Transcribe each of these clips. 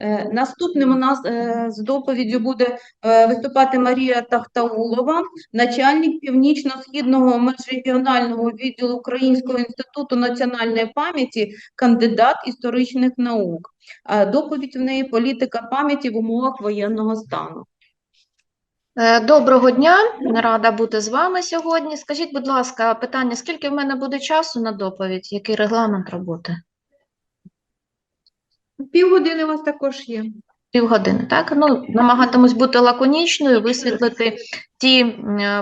Е, Наступним у нас е, з доповіддю буде е, виступати Марія Тахтаулова, начальник північно-східного межрегіонального відділу Українського інституту національної пам'яті, кандидат історичних наук. Доповідь в неї політика пам'яті в умовах воєнного стану. Доброго дня, рада бути з вами сьогодні. Скажіть, будь ласка, питання, скільки в мене буде часу на доповідь? Який регламент роботи? Півгодини у вас також є. Півгодини, так? Ну, намагатимусь бути лаконічною, висвітлити ті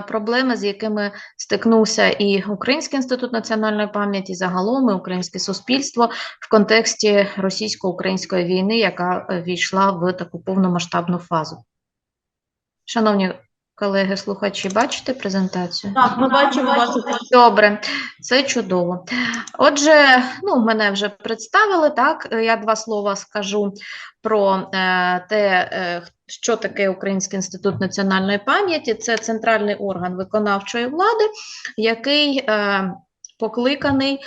проблеми, з якими стикнувся і Український інститут національної пам'яті, загалом і українське суспільство в контексті російсько-української війни, яка е, війшла в таку повномасштабну фазу. Шановні колеги, слухачі, бачите презентацію? Так, ми бачимо вашу Добре, це чудово. Отже, ну, мене вже представили, так? Я два слова скажу про е, те, е, що таке Український інститут національної пам'яті. Це центральний орган виконавчої влади, який е, покликаний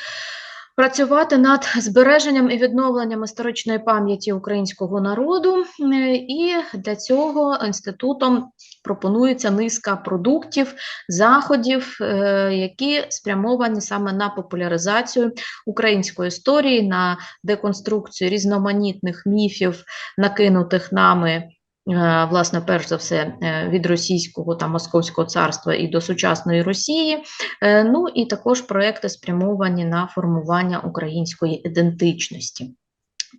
працювати над збереженням і відновленням історичної пам'яті українського народу. Е, І для цього інститутом пропонується низка продуктів, заходів, е, які спрямовані саме на популяризацію української історії, на деконструкцію різноманітних міфів, накинутих нами. е, Власне, перш за все, е, від російського та московського царства і до сучасної Росії, ну і також проекти спрямовані на формування української ідентичності.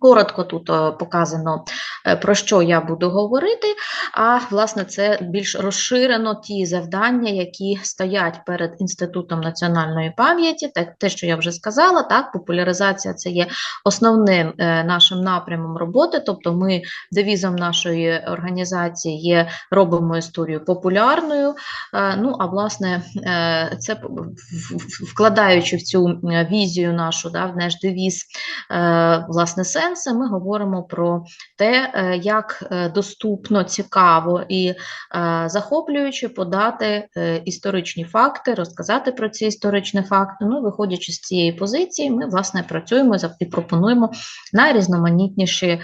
Коротко тут е, показано, е, про що я буду говорити, а власне це більш розширено ті завдання, які стоять перед Інститутом національної пам'яті. Те, що я вже сказала, так, популяризація це є основним е, нашим напрямом роботи. Тобто, ми девізом нашої організації є робимо історію популярною. Ну, а власне, це вкладаючи в цю візію нашу, да, в наш девіз, власне, сенси, ми говоримо про те, е, як е, доступно, цікаво і е, захоплююче подати історичні факти, розказати про ці історичні факти. Ну, виходячи з цієї позиції, ми власне працюємо і пропонуємо найрізноманітніші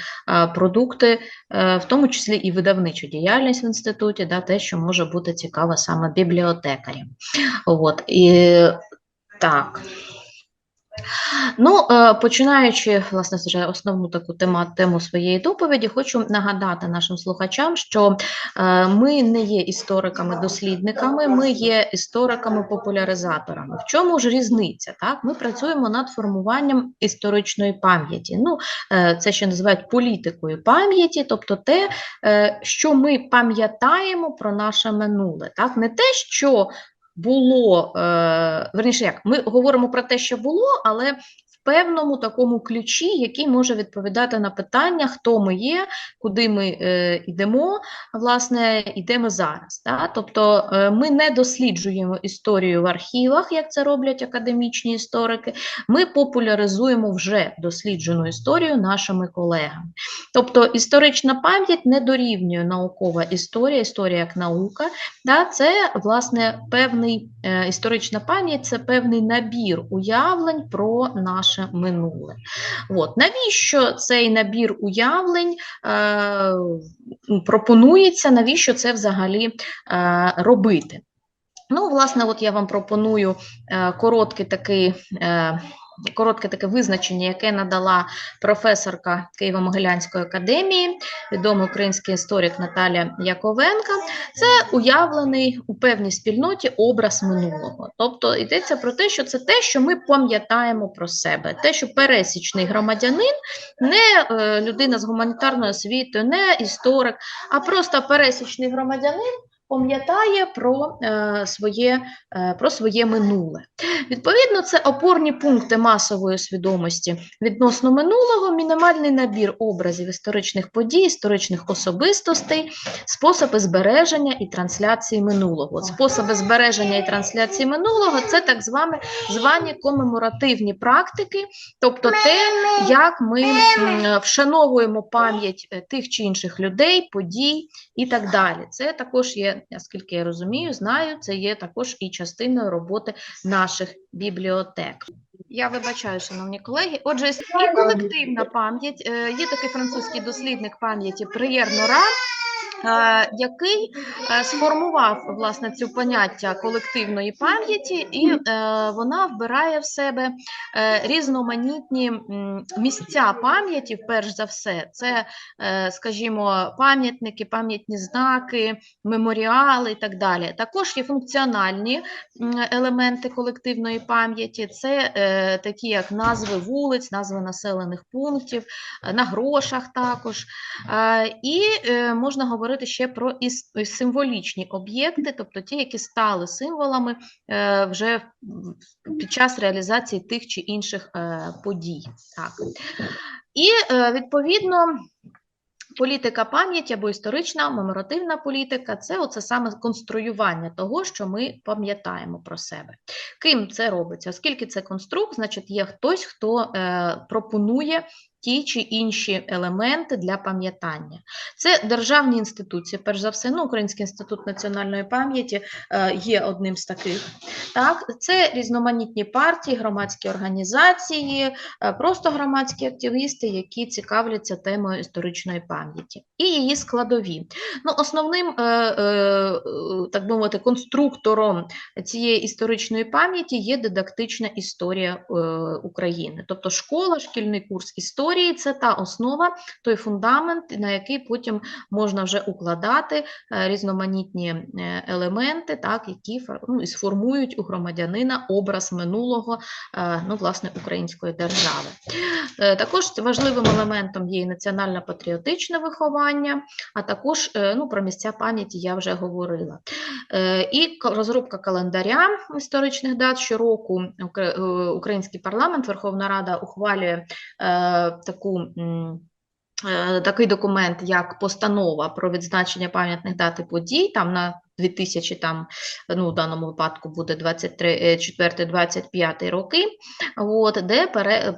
продукти, в тому числі і видавничу діяльність в інституті, да, те, що може бути цікаво саме бібліотекарям. От, і так. Ну, е, починаючи власне вже основну таку тему, тему своєї доповіді, хочу нагадати нашим слухачам, що е, ми не є істориками-дослідниками, ми є істориками-популяризаторами. В чому ж різниця? Так, ми працюємо над формуванням історичної пам'яті. Ну, е, це ще називають політикою пам'яті, тобто те, що ми пам'ятаємо про наше минуле, так, не те, що було, е, верніше, як ми говоримо про те, що було, але в певному такому ключі, який може відповідати на питання, хто ми є, куди ми е, йдемо, власне, і ми зараз. Да? Тобто е, ми не досліджуємо історію в архівах, як це роблять академічні історики. Ми популяризуємо вже досліджену історію нашими колегами. Тобто історична пам'ять не дорівнює наукова історія, історія як наука. Да, це власне певний е, історична пам'ять, це певний набір уявлень про наше минуле. От навіщо цей набір уявлень е, пропонується? Навіщо це взагалі е, робити? Ну, власне, от я вам пропоную е, короткий такий. Е, Коротке таке визначення, яке надала професорка Києво-Могилянської академії, відомий український історик Наталя Яковенка. Це уявлений у певній спільноті образ минулого. Тобто йдеться про те, що це те, що ми пам'ятаємо про себе, те, що пересічний громадянин, не е, людина з гуманітарною освітою, не історик, а просто пересічний громадянин. Пам'ятає про, е, своє, е, про своє минуле. Відповідно, це опорні пункти масової свідомості відносно минулого, мінімальний набір образів історичних подій, історичних особистостей, способи збереження і трансляції минулого. От Способи збереження і трансляції минулого це так звані, звані комеморативні практики, тобто те, як ми вшановуємо пам'ять е, тих чи інших людей, подій і так далі. Це також є наскільки я розумію, знаю, це є також і частиною роботи наших бібліотек. Я вибачаю, шановні колеги. Отже, і колективна пам'ять. Е, Є такий французький дослідник пам'яті Приєр Нора, е, який е, сформував власне цю поняття колективної пам'яті, і е, вона вбирає в себе е, різноманітні місця пам'яті, перш за все, це, скажімо, пам'ятники, пам'ятні знаки, меморіали і так далі. Також є функціональні елементи колективної пам'яті, це такі як назви вулиць, назви населених пунктів, на грошах також. І можна говорити ще про символічні об'єкти, тобто ті, які стали символами е, вже під час реалізації тих чи інших е, подій. Так. І е, відповідно. Політика пам'яті або історична меморативна політика це оце саме конструювання того, що ми пам'ятаємо про себе. Ким це робиться? Оскільки це конструкт, значить є хтось, хто пропонує ті чи інші елементи для пам'ятання. Це державні інституції, перш за все, ну, Український інститут національної пам'яті е, є одним з таких. Так, це різноманітні партії, громадські організації, е, просто громадські активісти, які цікавляться темою історичної пам'яті, і її складові. Ну, основним, е, так би мовити, конструктором цієї історичної пам'яті є дидактична історія України. Тобто школа, шкільний курс історії це та основа, той фундамент, на який потім можна вже укладати е, різноманітні е, елементи, так, які ну, і сформують у громадянина образ минулого е, ну, власне, української держави. Також важливим елементом є і національно-патріотичне виховання, а також ну, про місця пам'яті я вже говорила. І розробка календаря історичних дат щороку Український парламент, Верховна Рада ухвалює таку. е, Такий документ, як постанова про відзначення пам'ятних дат і подій, там на 2000, там, ну, в даному випадку буде 24-25 роки, от, де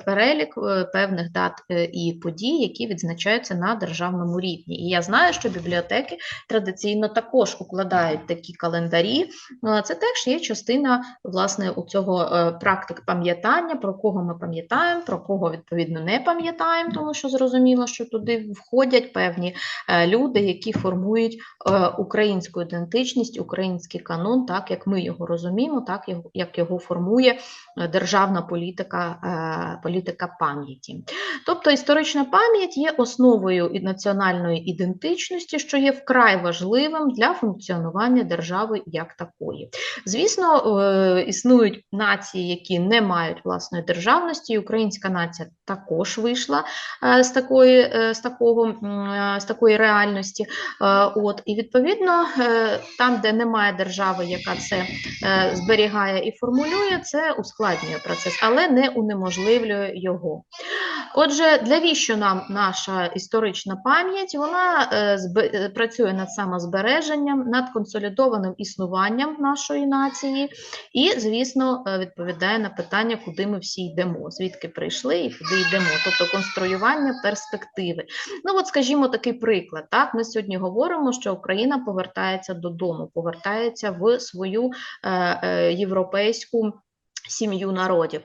перелік е, певних дат е, і подій, які відзначаються на державному рівні. І я знаю, що бібліотеки традиційно також укладають такі календарі. Е, Це теж є частина власне у цього е, практик пам'ятання, про кого ми пам'ятаємо, про кого відповідно не пам'ятаємо, тому що зрозуміло, що туди входять певні е, люди, які формують е, українську ідентичність, український канон, так як ми його розуміємо, так як його формує державна політика, е, політика пам'яті. Тобто історична пам'ять є основою національної ідентичності, що є вкрай важливим для функціонування держави як такої. Звісно, е, існують нації, які не мають власної державності. і Українська нація також вийшла е, з такої, з такого, з такої реальності. От, і відповідно, там, де немає держави, яка це зберігає і формулює, це ускладнює процес, але не унеможливлює його. Отже, для віщо нам наша історична пам'ять? Вона е, е, працює над самозбереженням, над консолідованим існуванням нашої нації, і, звісно, е, відповідає на питання, куди ми всі йдемо, звідки прийшли і куди йдемо, тобто конструювання перспективи. Ну, от, скажімо, такий приклад. Так, ми сьогодні говоримо, що Україна повертається додому, повертається в свою європейську. Сім'ю народів.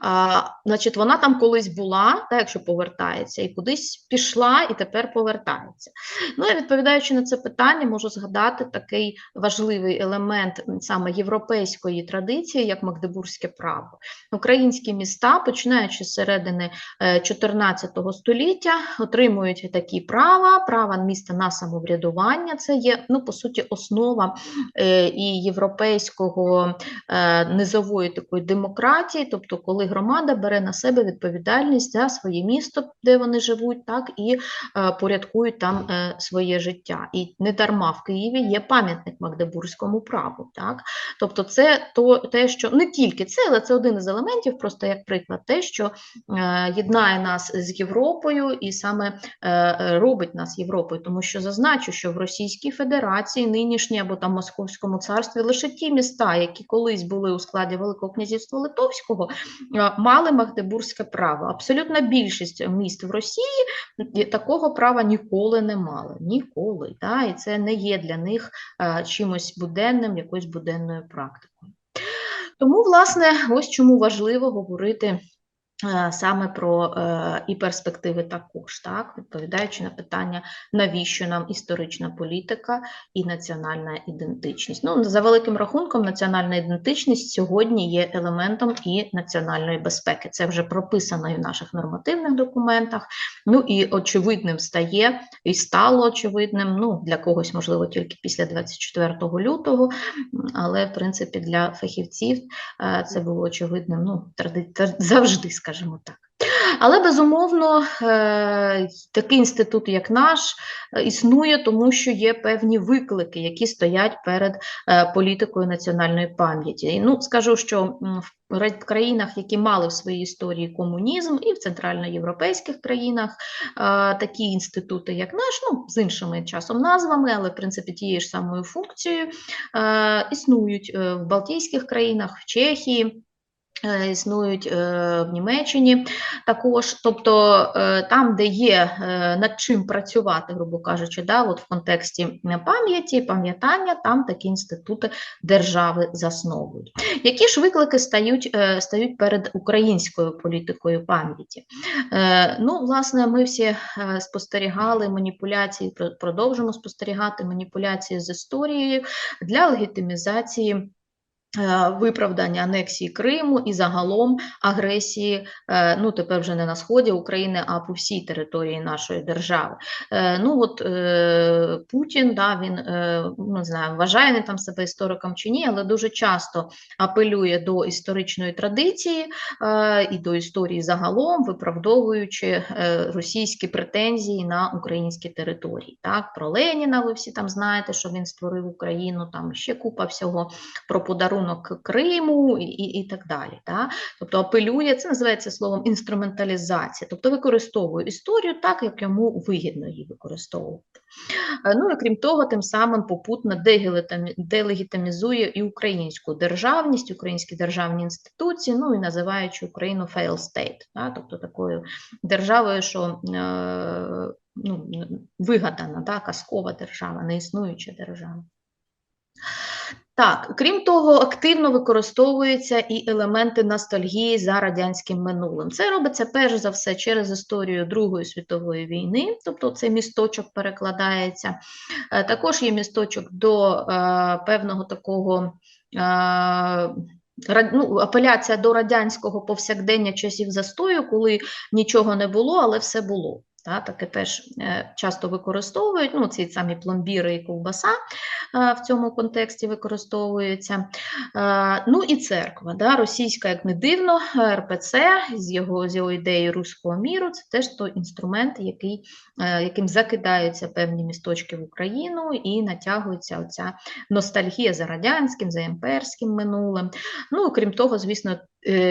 А, значить, вона там колись була, та, якщо повертається, і кудись пішла, і тепер повертається. Ну, і відповідаючи на це питання, можу згадати такий важливий елемент саме європейської традиції, як Магдебурзьке право. Українські міста, починаючи з середини е, 14 століття, отримують такі права, права міста на самоврядування. Це є, ну, по суті, основа е, і європейського е, низової такої демократії, тобто коли громада бере на себе відповідальність за своє місто, де вони живуть, так і е, порядкують там е, своє життя. І не дарма в Києві є пам'ятник Магдебурзькому праву. Так? Тобто, це то, те, що не тільки це, але це один із елементів, просто як приклад, те, що е, єднає нас з Європою і саме робить нас Європою, тому що зазначу, що в Російській Федерації, нинішній або там Московському царстві лише ті міста, які колись були у складі Великого князівства князівства Литовського е, мали Магдебурзьке право. Абсолютна більшість міст в Росії такого права ніколи не мали. Ніколи. Да? І це не є для них е, чимось буденним, якоюсь буденною практикою. Тому, власне, ось чому важливо говорити саме про е, і перспективи також, так, відповідаючи на питання, навіщо нам історична політика і національна ідентичність. Ну, за великим рахунком, національна ідентичність сьогодні є елементом і національної безпеки. Це вже прописано і в наших нормативних документах. Ну і очевидним стає і стало очевидним. Ну, для когось, можливо, тільки після 24 лютого, але в принципі для фахівців е, це було очевидним ну, тради- завжди, скажімо так. Але безумовно, е, такий інститут, як наш, існує, тому що є певні виклики, які стоять перед е, політикою національної пам'яті. Ну, скажу, що в країнах, які мали в своїй історії комунізм, і в центральноєвропейських країнах е, такі інститути, як наш, ну з іншими часом назвами, але в принципі тією ж самою функцією, існують в Балтійських країнах, в Чехії. Е, Існують е, в Німеччині також, тобто е, там, де є над чим працювати, грубо кажучи, да, от в контексті пам'яті, пам'ятання, там такі інститути держави засновують. Які ж виклики стають, стають перед українською політикою пам'яті? Ну, власне, ми всі спостерігали маніпуляції, продовжимо спостерігати маніпуляції з історією для легітимізації. Е, Виправдання анексії Криму і загалом агресії, е, ну тепер вже не на сході України, а по всій території нашої держави. Е, Ну от Путін, да, він е, не знаю, вважає він там себе істориком чи ні, але дуже часто апелює до історичної традиції і до історії загалом, виправдовуючи російські претензії на українські території. Так, про Леніна ви всі там знаєте, що він створив Україну, там ще купа всього про подарунок Криму і, і, і так далі. Так? Тобто апелює, це називається словом інструменталізація, тобто використовує історію так, як йому вигідно її використовувати. Е, Ну і крім того, тим самим попутно делегітимізує і українську державність, українські державні інституції, ну і називаючи Україну fail state, да, тобто такою державою, що е, ну, вигадана, да, казкова держава, неіснуюча держава. Так, крім того, активно використовуються і елементи ностальгії за радянським минулим. Це робиться перш за все через історію Другої світової війни, тобто цей місточок перекладається. Е, Також є місточок до е, певного такого. е, Ну, апеляція до радянського повсякдення часів застою, коли нічого не було, але все було. Та, таке теж е, часто використовують. Ну, ці самі пломбіри і ковбаса е, в цьому контексті використовуються. Е, Ну і церква, да, російська, як не дивно, РПЦ з його, з його ідеєю руського міру, це теж той інструмент, який, яким закидаються певні місточки в Україну і натягується оця ностальгія за радянським, за імперським минулим. Ну, крім того, звісно,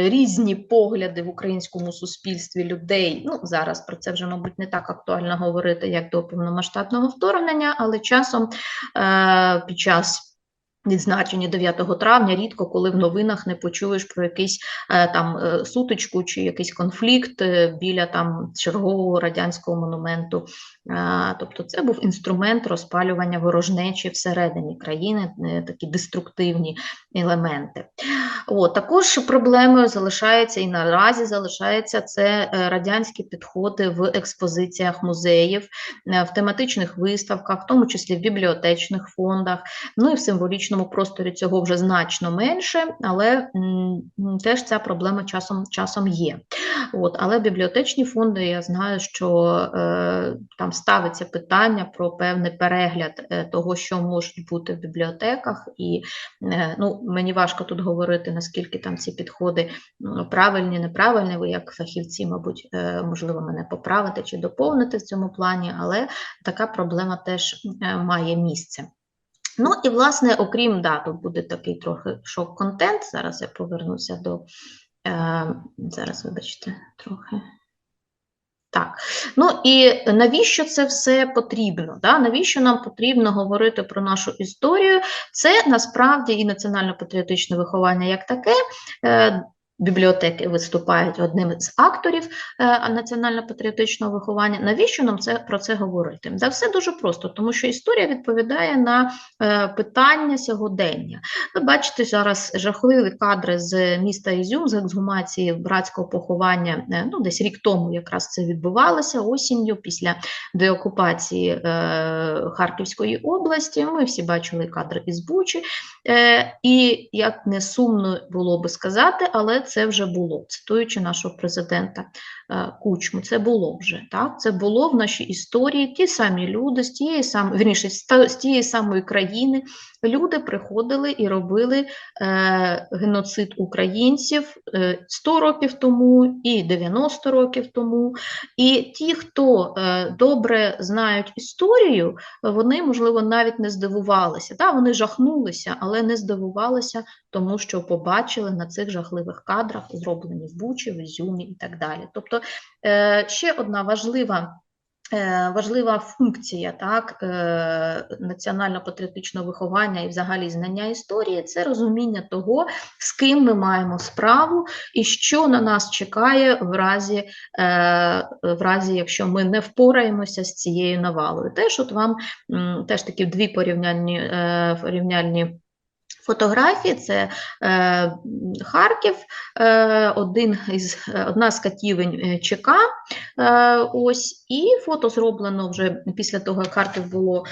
різні погляди в українському суспільстві людей. Ну, зараз про це вже, мабуть, не так актуально говорити, як до повномасштабного вторгнення, але часом е, під час. Відзначення 9 травня рідко, коли в новинах не почуєш про якийсь е, там е, сутичку чи якийсь конфлікт е, біля там чергового радянського монументу. Тобто це був інструмент розпалювання ворожнечі всередині країни, такі деструктивні елементи. От, також проблемою залишається і наразі залишається це радянські підходи в експозиціях музеїв, в тематичних виставках, в тому числі в бібліотечних фондах. Ну і в символічному просторі цього вже значно менше, але теж ця проблема часом, часом є. От, але бібліотечні фонди, я знаю, що е, там ставиться питання про певний перегляд е, того, що можуть бути в бібліотеках, і е, ну, мені важко тут говорити, наскільки там ці підходи правильні, неправильні. Ви як фахівці, мабуть, е, можливо, мене поправити чи доповнити в цьому плані, але така проблема теж е, має місце. Ну і власне, окрім да, тут буде такий трохи шок-контент. Зараз я повернуся до е, зараз, вибачте, трохи. Так, Ну і навіщо це все потрібно? Да? Навіщо нам потрібно говорити про нашу історію? Це насправді і національно-патріотичне виховання як таке. Бібліотеки виступають одним з акторів е, національно-патріотичного виховання. Навіщо нам це про це говорити? Це все дуже просто, тому що історія відповідає на е, питання сьогодення. Ви бачите зараз жахливі кадри з міста Ізюм, з ексгумації братського поховання. е, Ну, десь рік тому якраз це відбувалося осінню після деокупації Харківської області. Ми всі бачили кадри із Бучі. І як не сумно було би сказати, але це вже було, цитуючи нашого президента е, Кучму, це було вже так. Це було в нашій історії. Ті самі люди з тієї самої вірніше, з тієї самої країни. Люди приходили і робили е, геноцид українців е, 100 років тому і 90 років тому. І ті, хто е, добре знають історію, вони, можливо, навіть не здивувалися. Та, вони жахнулися, але не здивувалися, тому що побачили на цих жахливих кадрах, зроблені в Бучі, в Ізюмі і так далі. Тобто е, ще одна важлива. Е, Важлива функція так, е, національно-патріотичного виховання і взагалі знання історії це розуміння того, з ким ми маємо справу і що на нас чекає в разі, е, в разі якщо ми не впораємося з цією навалою. Теж от вам теж такі дві порівняльні, порівняльні фотографії. Це е, Харків, е, один із, одна з катівень е, ЧК. Е, ось, і фото зроблено вже після того, як Харків було.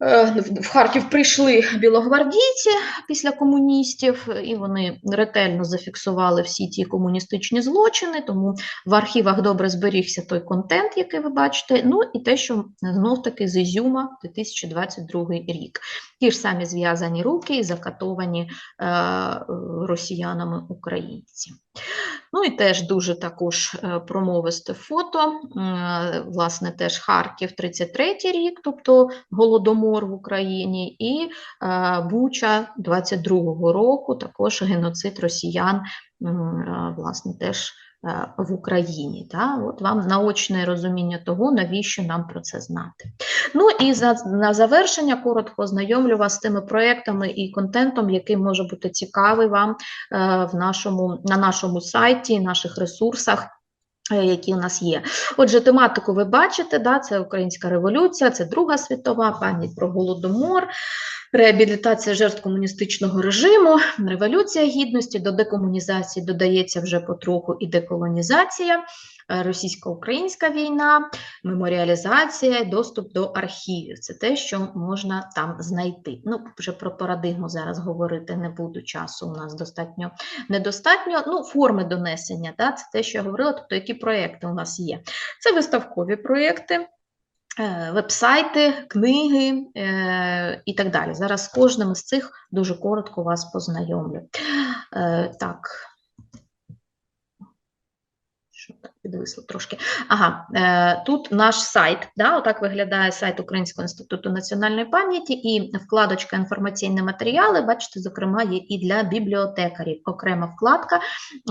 Е, в- Харків прийшли білогвардійці після комуністів, і вони ретельно зафіксували всі ті комуністичні злочини, тому в архівах добре зберігся той контент, який ви бачите. Ну і те, що знов таки з Ізюма 2022 рік. Ті ж самі зв'язані руки і закатовані е, росіянами українці. Ну і теж дуже також е, промовисте фото. Е, Власне, теж Харків 33 рік, тобто голодомор в Україні, і е, Буча 22-го року, також геноцид росіян, власне, теж в Україні. Та? От вам наочне розуміння того, навіщо нам про це знати. Ну і за, на завершення коротко ознайомлю вас з тими проектами і контентом, який може бути цікавий вам е, в нашому, на нашому сайті, наших ресурсах. е, Які у нас є. Отже, тематику ви бачите, да, це Українська революція, це Друга світова, пам'ять про голодомор, реабілітація жертв комуністичного режиму, революція гідності, до декомунізації додається вже потроху і деколонізація, е, російсько-українська війна, меморіалізація, доступ до архівів. Це те, що можна там знайти. Ну, вже про парадигму зараз говорити не буду, часу у нас достатньо недостатньо. Ну, форми донесення, да, це те, що я говорила, тобто які проекти у нас є. Це виставкові проекти. Е, Вебсайти, книги е, і так далі. Зараз з кожним з цих дуже коротко вас познайомлю. Е, так. Що так підвисло трошки. Ага, е, тут наш сайт. Да, отак виглядає сайт Українського інституту національної пам'яті і вкладочка інформаційні матеріали. Бачите, зокрема, є і для бібліотекарів окрема вкладка,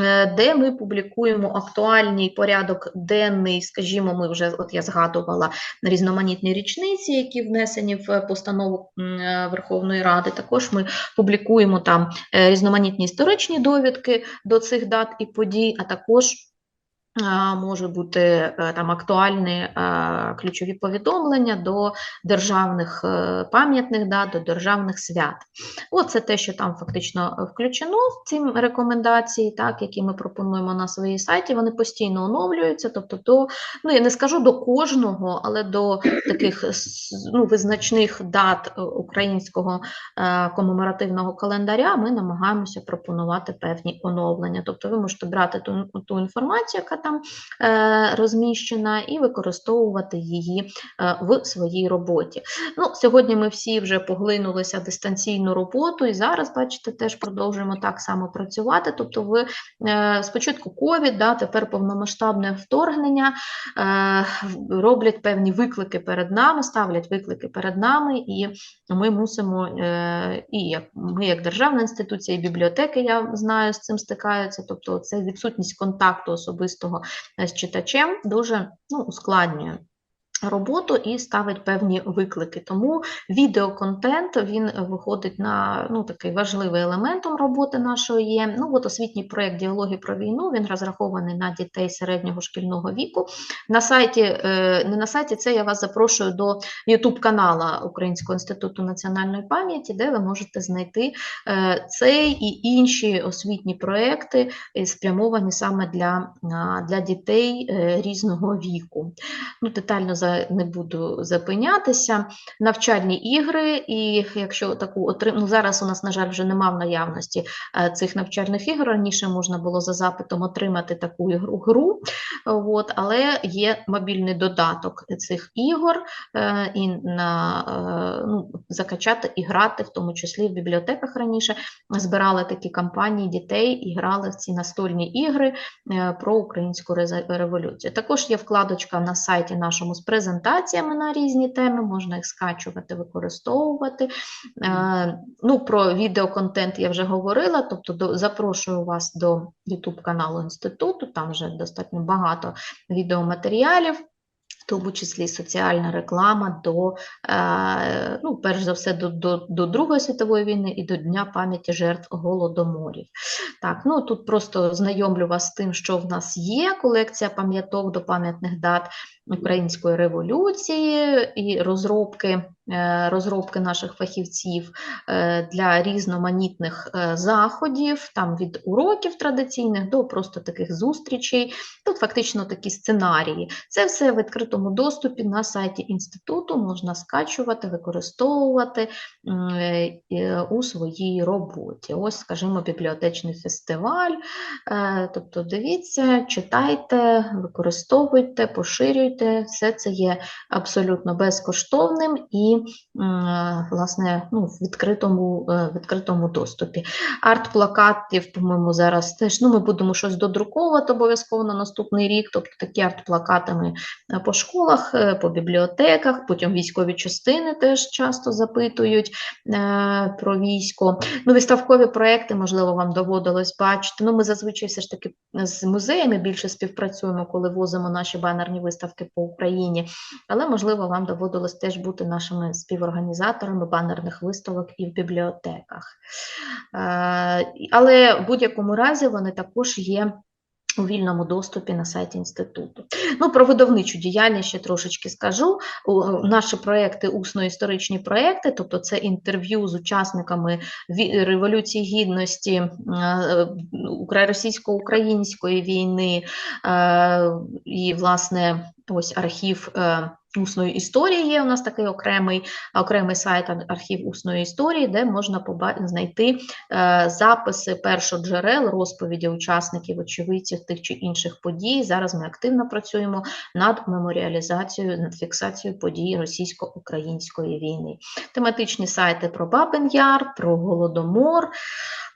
е, де ми публікуємо актуальний порядок денний. Скажімо, ми вже от я згадувала різноманітні річниці, які внесені в постанову е, Верховної Ради. Також ми публікуємо там різноманітні історичні довідки до цих дат і подій, а також може бути е, там актуальні е, ключові повідомлення до державних е, пам'ятних дат, до державних свят. Оце те, що там фактично включено в ці рекомендації, так, які ми пропонуємо на своїй сайті, вони постійно оновлюються, тобто до, ну я не скажу до кожного, але до таких ну, визначних дат українського комеморативного календаря ми намагаємося пропонувати певні оновлення. Тобто ви можете брати ту, ту інформацію, яка там е, розміщена, і використовувати її е, в своїй роботі. Ну, сьогодні ми всі вже поглинулися в дистанційну роботу, і зараз, бачите, теж продовжуємо так само працювати. Тобто, ви е, спочатку ковід, да, тепер повномасштабне вторгнення роблять певні виклики перед нами, ставлять виклики перед нами, і ми мусимо, і ми, як державна інституція, і бібліотеки, я знаю, з цим стикаються. Тобто, це відсутність контакту особистого цього з читачем дуже ну, ускладнює роботу і ставить певні виклики. Тому відеоконтент він виходить на ну, такий важливий елементом роботи нашої є. Ну, от освітній проєкт діалоги про війну він розрахований на дітей середнього шкільного віку. На сайті, е, не на сайті, це я вас запрошую до YouTube канала Українського інституту національної пам'яті, де ви можете знайти е, цей і інші освітні проекти, е, спрямовані саме для, для дітей різного віку. Ну, детально за, не буду зупинятися. Навчальні ігри, і якщо таку отрим... ну, зараз у нас, на жаль, вже нема в наявності е, цих навчальних ігор. Раніше можна було за запитом отримати таку ігру, гру, от, але є мобільний додаток цих ігор, е, і на, е, ну, закачати і грати, в тому числі в бібліотеках раніше збирали такі кампанії дітей і грали в ці настольні ігри про українську революцію. Також є вкладочка на сайті нашому з презентаціями на різні теми, можна їх скачувати, використовувати. Е, Ну, про відеоконтент я вже говорила, тобто запрошую вас до YouTube каналу інституту, там вже достатньо багато відеоматеріалів. Тому числі соціальна реклама до, е, ну, перш за все, до, до, до Другої світової війни і до Дня пам'яті жертв голодоморів. Так, ну тут просто знайомлю вас з тим, що в нас є колекція пам'яток до пам'ятних дат Української революції і розробки, розробки наших фахівців е, для різноманітних е, заходів, там від уроків традиційних до просто таких зустрічей. Тут фактично такі сценарії. Це все в відкритому доступі на сайті інституту можна скачувати, використовувати е, е, у своїй роботі. Ось, скажімо, бібліотечний фестиваль. Е, Тобто дивіться, читайте, використовуйте, поширюйте. Все це є абсолютно безкоштовним і, е, власне, ну, в відкритому, е, відкритому доступі. Арт-плакатів, по-моєму, зараз теж ну, ми будемо щось додруковувати обов'язково на наступний рік. Тобто такі арт-плакати ми е, по школах, е, по бібліотеках, потім військові частини теж часто запитують про військо. Ну, виставкові проекти, можливо, вам доводилось бачити. Ну, ми зазвичай все ж таки з музеями більше співпрацюємо, коли возимо наші банерні виставки по Україні. Але, можливо, вам доводилось теж бути нашими співорганізаторами банерних виставок і в бібліотеках. Е, Але в будь-якому разі вони також є у вільному доступі на сайті інституту. Ну, про видавничу діяльність ще трошечки скажу. Наші проекти, усно-історичні проекти, тобто це інтерв'ю з учасниками Революції Гідності, е, укра- російсько-української війни е, і, власне, ось архів усної історії є у нас такий окремий, окремий сайт архів усної історії, де можна знайти е, записи першоджерел, розповіді учасників, очевидців тих чи інших подій. Зараз ми активно працюємо над меморіалізацією, над фіксацією подій російсько-української війни. Тематичні сайти про Бабин Яр, про Голодомор,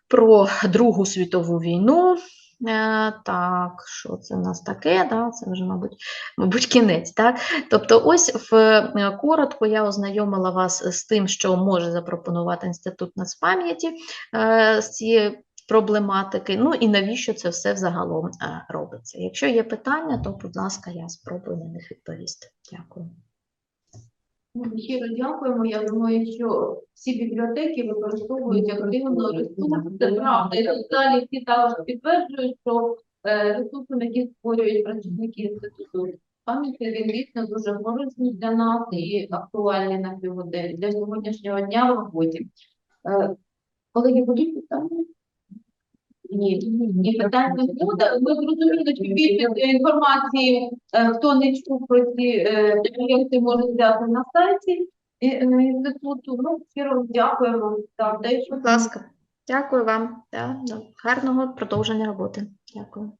про Другу світову війну. Е, Так, що це в нас таке? Да? Це вже, мабуть, мабуть, кінець. Так? Тобто, ось в е, коротко я ознайомила вас з тим, що може запропонувати Інститут нацпам'яті е, з цієї проблематики. Ну і навіщо це все взагалом робиться. Якщо є питання, то, будь ласка, я спробую на них відповісти. Дякую. Щиро дякуємо. Я думаю, що всі бібліотеки використовують активно ресурси. Це правда. І тут далі всі також підтверджують, що е, ресурси, які створюють працівники інституту пам'яті, він дійсно дуже корисний для нас і актуальний на сьогодні, для сьогоднішнього дня в роботі. Е, Колеги, будуть питання? Ні, ні, питань не буде. Ми зрозуміли, що більше інформації, е, хто не чув про ці е, проєкти, може взяти на сайті е, е, інституту. Ну, щиро дякуємо за те, що Будь ласка, дякую вам. Да, да. Гарного продовження роботи. Дякую.